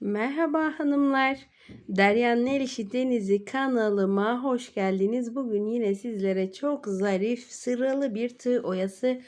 Merhaba hanımlar. Derya'nın El İşi Denizi kanalıma hoş geldiniz. Bugün yine sizlere çok zarif sıralı bir tığ oyası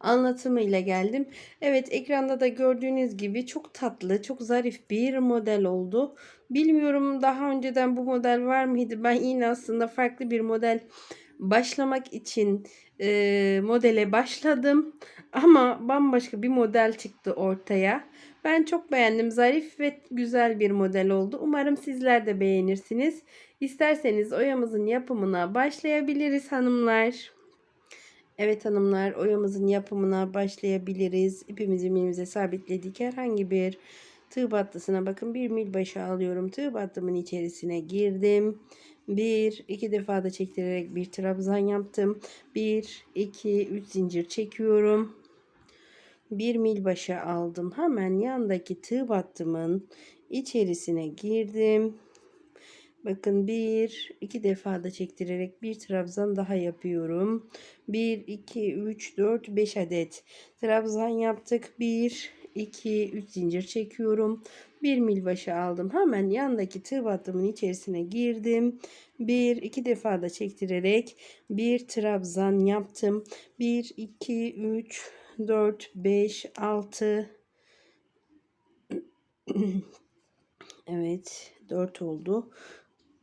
anlatımıyla geldim. Evet ekranda da gördüğünüz gibi çok tatlı, çok zarif bir model oldu. Bilmiyorum daha önceden bu model var mıydı? Ben yine aslında farklı bir model başlamak için e, modele başladım. Ama bambaşka bir model çıktı ortaya. Ben çok beğendim. Zarif ve güzel bir model oldu. Umarım sizler de beğenirsiniz. İsterseniz oyamızın yapımına başlayabiliriz hanımlar. Evet hanımlar oyamızın yapımına başlayabiliriz. İpimizi ilmeğimize sabitledik. Herhangi bir tığ battısına bakın bir mil başı alıyorum. Tığ battımın içerisine girdim. Bir, iki defa da çektirerek bir trabzan yaptım. Bir, iki, üç zincir çekiyorum bir mil başı aldım. Hemen yandaki tığ battımın içerisine girdim. Bakın bir iki defa da çektirerek bir trabzan daha yapıyorum. 1 2 3 4 5 adet trabzan yaptık. 1 2 3 zincir çekiyorum. Bir mil başı aldım. Hemen yandaki tığ battımın içerisine girdim. Bir iki defa da çektirerek bir trabzan yaptım. 1 2 3 4, 5, 6 Evet 4 oldu.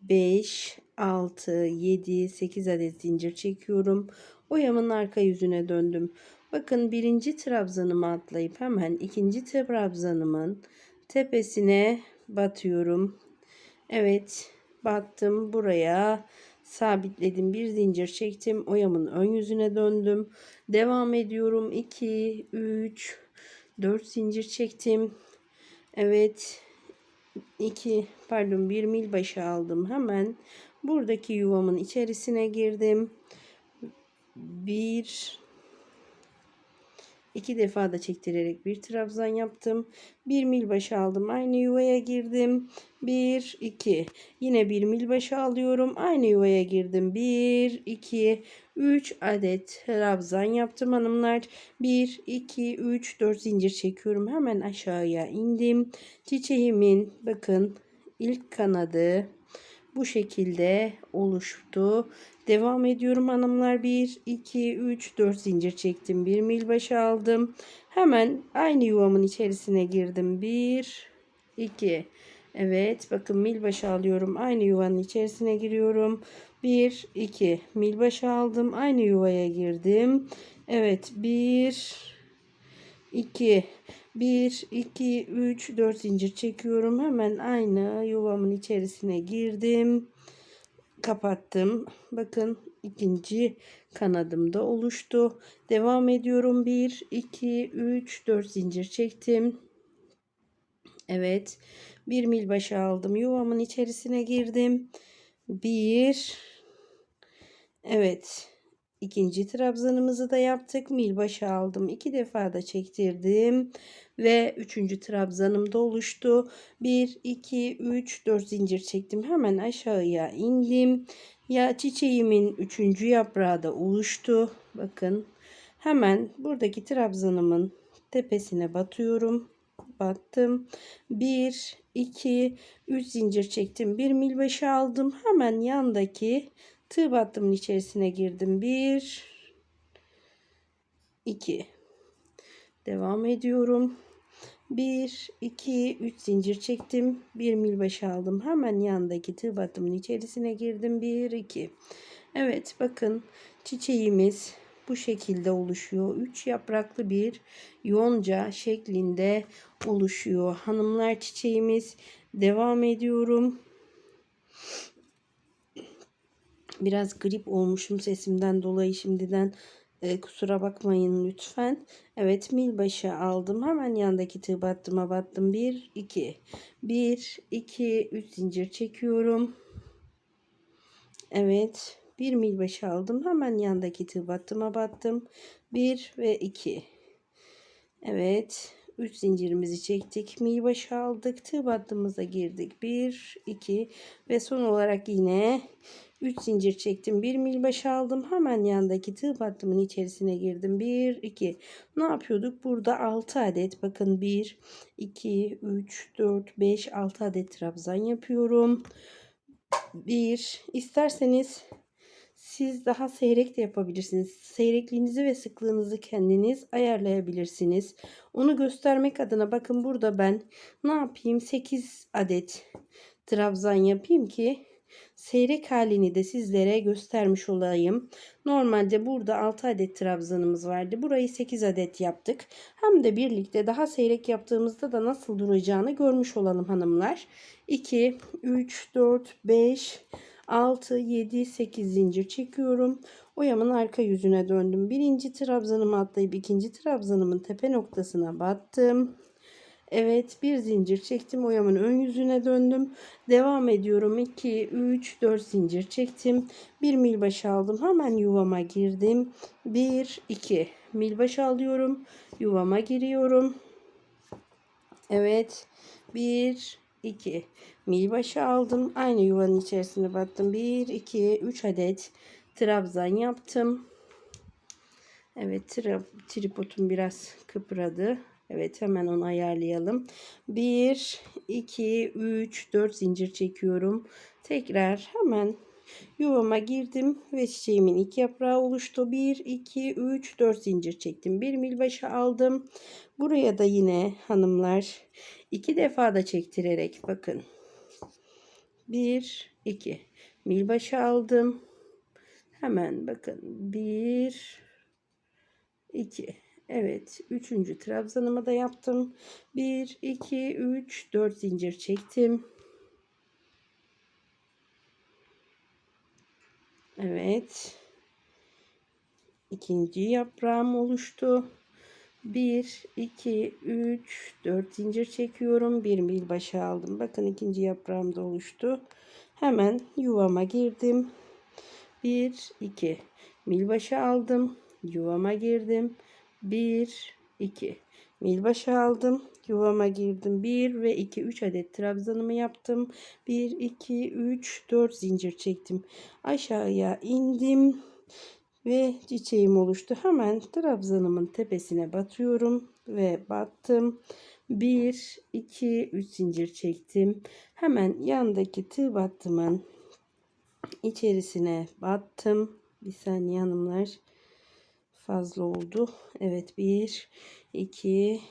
5, 6, 7, 8 adet zincir çekiyorum. Oyamın arka yüzüne döndüm. Bakın birinci trabzanımı atlayıp hemen ikinci trabzanımın tepesine batıyorum. Evet battım. Buraya sabitledim. Bir zincir çektim. Oyamın ön yüzüne döndüm. Devam ediyorum. 2 3 4 zincir çektim. Evet 2 pardon 1 mil başı aldım. Hemen buradaki yuvamın içerisine girdim. 1 İki defa da çektirerek bir trabzan yaptım. Bir mil başı aldım. Aynı yuvaya girdim. Bir, iki. Yine bir mil başı alıyorum. Aynı yuvaya girdim. Bir, iki, üç adet trabzan yaptım hanımlar. Bir, iki, üç, dört zincir çekiyorum. Hemen aşağıya indim. Çiçeğimin bakın ilk kanadı bu şekilde oluştu. Devam ediyorum hanımlar. 1, 2, 3, 4 zincir çektim. 1 mil başı aldım. Hemen aynı yuvamın içerisine girdim. 1, 2. Evet bakın mil başı alıyorum. Aynı yuvanın içerisine giriyorum. 1, 2. Mil başı aldım. Aynı yuvaya girdim. Evet 1, 2. 1, 2, 3, 4 zincir çekiyorum. Hemen aynı yuvamın içerisine girdim kapattım. Bakın ikinci kanadım da oluştu. Devam ediyorum. 1, 2, 3, 4 zincir çektim. Evet. Bir mil başı aldım. Yuvamın içerisine girdim. 1 Evet. İkinci trabzanımızı da yaptık. Mil başı aldım. iki defa da çektirdim. Ve üçüncü trabzanım da oluştu. 1, 2, 3, 4 zincir çektim. Hemen aşağıya indim. Ya çiçeğimin üçüncü yaprağı da oluştu. Bakın. Hemen buradaki trabzanımın tepesine batıyorum. Battım. 1, 2, 3 zincir çektim. 1 mil başı aldım. Hemen yandaki tığ battımın içerisine girdim. 1 2 devam ediyorum. 1 2 3 zincir çektim. 1 mil başı aldım. Hemen yandaki tığ battımın içerisine girdim. 1 2 Evet bakın çiçeğimiz bu şekilde oluşuyor. 3 yapraklı bir yonca şeklinde oluşuyor. Hanımlar çiçeğimiz devam ediyorum. Biraz grip olmuşum sesimden dolayı şimdiden e, kusura bakmayın lütfen. Evet mil başı aldım. Hemen yandaki tığ battıma battım. 1 2 1 2 3 zincir çekiyorum. Evet bir mil başı aldım. Hemen yandaki tığ battıma battım. 1 ve 2 Evet 3 zincirimizi çektik. Mi başı aldık. Tığ battığımıza girdik. 1, 2 ve son olarak yine 3 zincir çektim. 1 mil başı aldım. Hemen yandaki tığ battımın içerisine girdim. 1, 2. Ne yapıyorduk? Burada 6 adet. Bakın 1, 2, 3, 4, 5, 6 adet trabzan yapıyorum. 1. İsterseniz siz daha seyrek de yapabilirsiniz. Seyrekliğinizi ve sıklığınızı kendiniz ayarlayabilirsiniz. Onu göstermek adına bakın burada ben ne yapayım 8 adet trabzan yapayım ki seyrek halini de sizlere göstermiş olayım. Normalde burada 6 adet trabzanımız vardı. Burayı 8 adet yaptık. Hem de birlikte daha seyrek yaptığımızda da nasıl duracağını görmüş olalım hanımlar. 2, 3, 4, 5, 6, 7, 8 zincir çekiyorum. Oyamın arka yüzüne döndüm. Birinci trabzanımı atlayıp ikinci trabzanımın tepe noktasına battım. Evet bir zincir çektim. Oyamın ön yüzüne döndüm. Devam ediyorum. 2, 3, 4 zincir çektim. Bir mil başı aldım. Hemen yuvama girdim. 1, 2 mil başı alıyorum. Yuvama giriyorum. Evet. 1, 2 mil başı aldım. Aynı yuvanın içerisine battım. 1, 2, 3 adet trabzan yaptım. Evet tri tripodum biraz kıpradı. Evet hemen onu ayarlayalım. 1, 2, 3, 4 zincir çekiyorum. Tekrar hemen yuvama girdim ve çiçeğimin ilk yaprağı oluştu. 1, 2, 3, 4 zincir çektim. Bir mil başı aldım. Buraya da yine hanımlar iki defa da çektirerek bakın. 1, 2 mil başı aldım. Hemen bakın 1, 2 Evet. Üçüncü trabzanımı da yaptım. 1, 2, 3, 4 zincir çektim. Evet. İkinci yaprağım oluştu. 1, 2, 3, 4 zincir çekiyorum. Bir mil başı aldım. Bakın ikinci yaprağım da oluştu. Hemen yuvama girdim. 1, 2 mil başı aldım. Yuvama girdim. 1, 2 mil başı aldım. Yuvama girdim. 1 ve 2, 3 adet trabzanımı yaptım. 1, 2, 3, 4 zincir çektim. Aşağıya indim ve çiçeğim oluştu. Hemen trabzanımın tepesine batıyorum ve battım. 1 2 3 zincir çektim. Hemen yandaki tığ battımın içerisine battım. Bir saniye hanımlar fazla oldu. Evet 1 2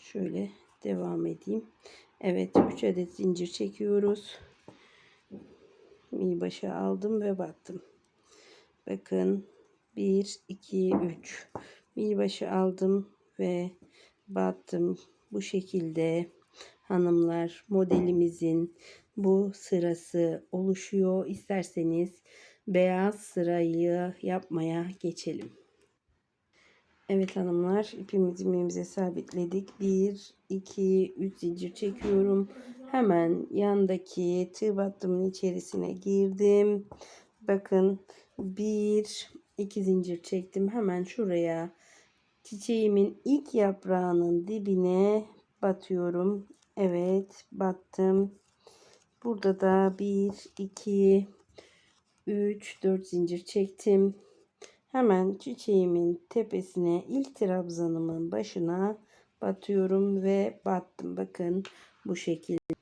şöyle devam edeyim. Evet 3 adet zincir çekiyoruz. Mi başı aldım ve battım. Bakın 1 2 3 mi başı aldım ve battım. Bu şekilde hanımlar modelimizin bu sırası oluşuyor. İsterseniz beyaz sırayı yapmaya geçelim. Evet hanımlar ipimizi ilmeğimize sabitledik. 1, 2, 3 zincir çekiyorum. Hemen yandaki tığ battımın içerisine girdim. Bakın 1, 2 zincir çektim. Hemen şuraya çiçeğimin ilk yaprağının dibine batıyorum. Evet battım. Burada da 1, 2, 3, 4 zincir çektim. Hemen çiçeğimin tepesine ilk trabzanımın başına batıyorum ve battım. Bakın bu şekilde.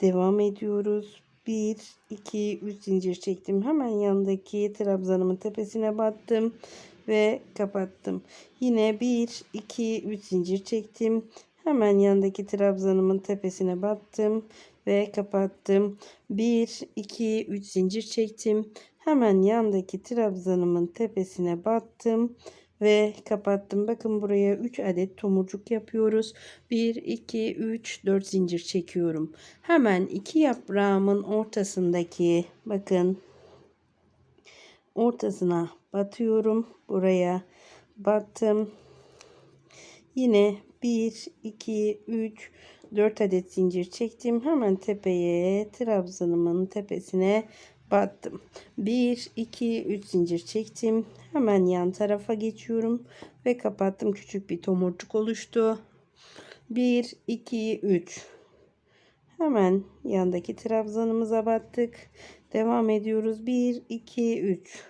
Devam ediyoruz. 1, 2, 3 zincir çektim. Hemen yanındaki trabzanımın tepesine battım ve kapattım. Yine 1, 2, 3 zincir çektim. Hemen yanındaki trabzanımın tepesine battım ve kapattım. 1, 2, 3 zincir çektim. Hemen yandaki trabzanımın tepesine battım ve kapattım. Bakın buraya 3 adet tomurcuk yapıyoruz. 1, 2, 3, 4 zincir çekiyorum. Hemen iki yaprağımın ortasındaki bakın ortasına batıyorum. Buraya battım. Yine 1, 2, 3, 4 adet zincir çektim. Hemen tepeye trabzanımın tepesine battım. 1 2 3 zincir çektim. Hemen yan tarafa geçiyorum ve kapattım. Küçük bir tomurcuk oluştu. 1 2 3 Hemen yandaki trabzanımıza battık. Devam ediyoruz. 1 2 3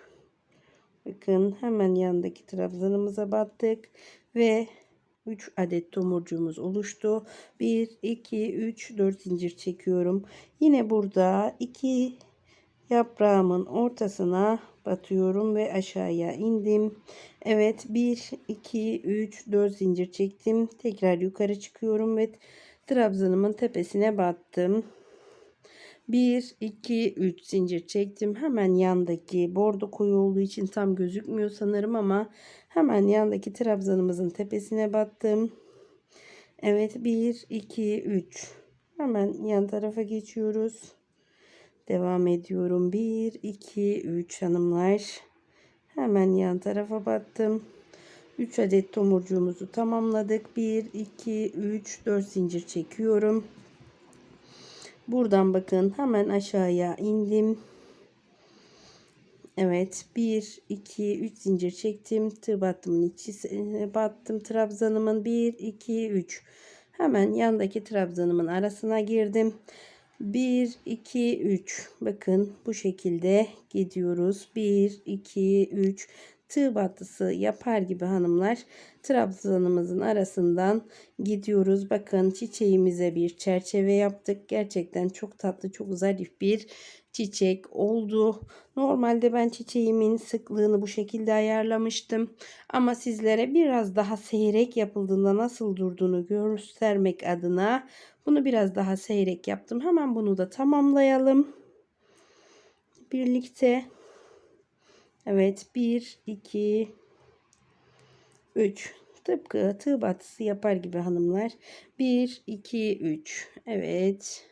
Bakın hemen yandaki trabzanımıza battık ve 3 adet tomurcuğumuz oluştu. 1 2 3 4 zincir çekiyorum. Yine burada 2 yaprağımın ortasına batıyorum ve aşağıya indim. Evet 1 2 3 4 zincir çektim. Tekrar yukarı çıkıyorum ve trabzanımın tepesine battım. 1 2 3 zincir çektim. Hemen yandaki bordo koyu olduğu için tam gözükmüyor sanırım ama hemen yandaki trabzanımızın tepesine battım. Evet 1 2 3 hemen yan tarafa geçiyoruz. Devam ediyorum. 1 2 3 hanımlar. Hemen yan tarafa battım. 3 adet tomurcuğumuzu tamamladık. 1 2 3 4 zincir çekiyorum. Buradan bakın hemen aşağıya indim. Evet 1 2 3 zincir çektim. Tığ içi battım trabzanımın 1 2 3. Hemen yandaki trabzanımın arasına girdim. 1 2 3 bakın bu şekilde gidiyoruz 1 2 3 tığ battısı yapar gibi hanımlar trabzanımızın arasından gidiyoruz bakın çiçeğimize bir çerçeve yaptık gerçekten çok tatlı çok zarif bir çiçek oldu. Normalde ben çiçeğimin sıklığını bu şekilde ayarlamıştım. Ama sizlere biraz daha seyrek yapıldığında nasıl durduğunu göstermek adına bunu biraz daha seyrek yaptım. Hemen bunu da tamamlayalım. Birlikte. Evet 1, 2, 3. Tıpkı tığ batısı yapar gibi hanımlar. 1, 2, 3. Evet.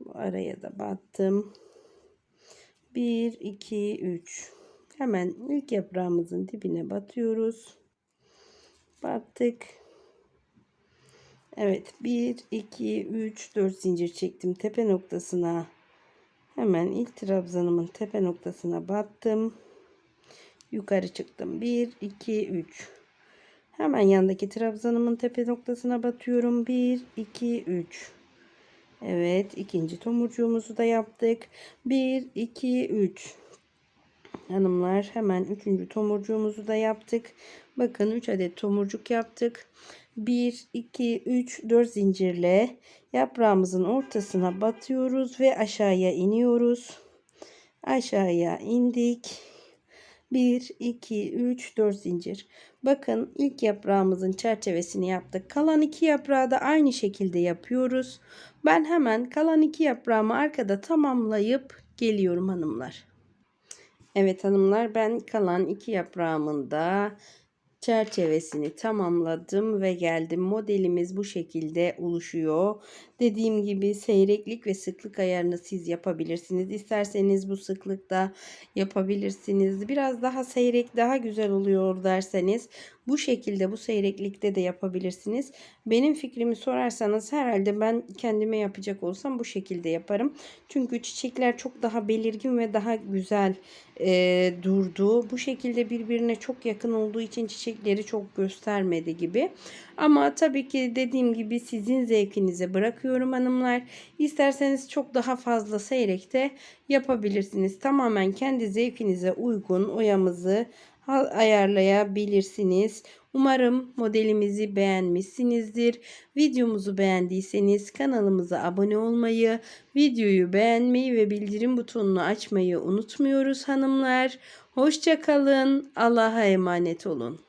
Bu araya da battım. 1, 2, 3. Hemen ilk yaprağımızın dibine batıyoruz. Battık. Evet 1, 2, 3, 4 zincir çektim tepe noktasına. Hemen ilk trabzanımın tepe noktasına battım. Yukarı çıktım. 1, 2, 3. Hemen yandaki trabzanımın tepe noktasına batıyorum. 1, 2, 3. Evet ikinci tomurcuğumuzu da yaptık. 1 2 3 Hanımlar hemen üçüncü tomurcuğumuzu da yaptık. Bakın 3 adet tomurcuk yaptık. 1 2 3 4 zincirle yaprağımızın ortasına batıyoruz ve aşağıya iniyoruz. Aşağıya indik. 1 2 3 4 zincir. Bakın ilk yaprağımızın çerçevesini yaptık. Kalan iki yaprağı da aynı şekilde yapıyoruz. Ben hemen kalan iki yaprağımı arkada tamamlayıp geliyorum hanımlar. Evet hanımlar ben kalan iki yaprağımın da çerçevesini tamamladım ve geldim. Modelimiz bu şekilde oluşuyor. Dediğim gibi seyreklik ve sıklık ayarını siz yapabilirsiniz. İsterseniz bu sıklıkta yapabilirsiniz. Biraz daha seyrek daha güzel oluyor derseniz bu şekilde bu seyreklikte de yapabilirsiniz. Benim fikrimi sorarsanız herhalde ben kendime yapacak olsam bu şekilde yaparım. Çünkü çiçekler çok daha belirgin ve daha güzel e, durdu. Bu şekilde birbirine çok yakın olduğu için çiçekleri çok göstermedi gibi. Ama tabii ki dediğim gibi sizin zevkinize bırakıyorum hanımlar. İsterseniz çok daha fazla seyrekte yapabilirsiniz. Tamamen kendi zevkinize uygun oyamızı ayarlayabilirsiniz. Umarım modelimizi beğenmişsinizdir. Videomuzu beğendiyseniz kanalımıza abone olmayı, videoyu beğenmeyi ve bildirim butonunu açmayı unutmuyoruz hanımlar. Hoşçakalın. Allah'a emanet olun.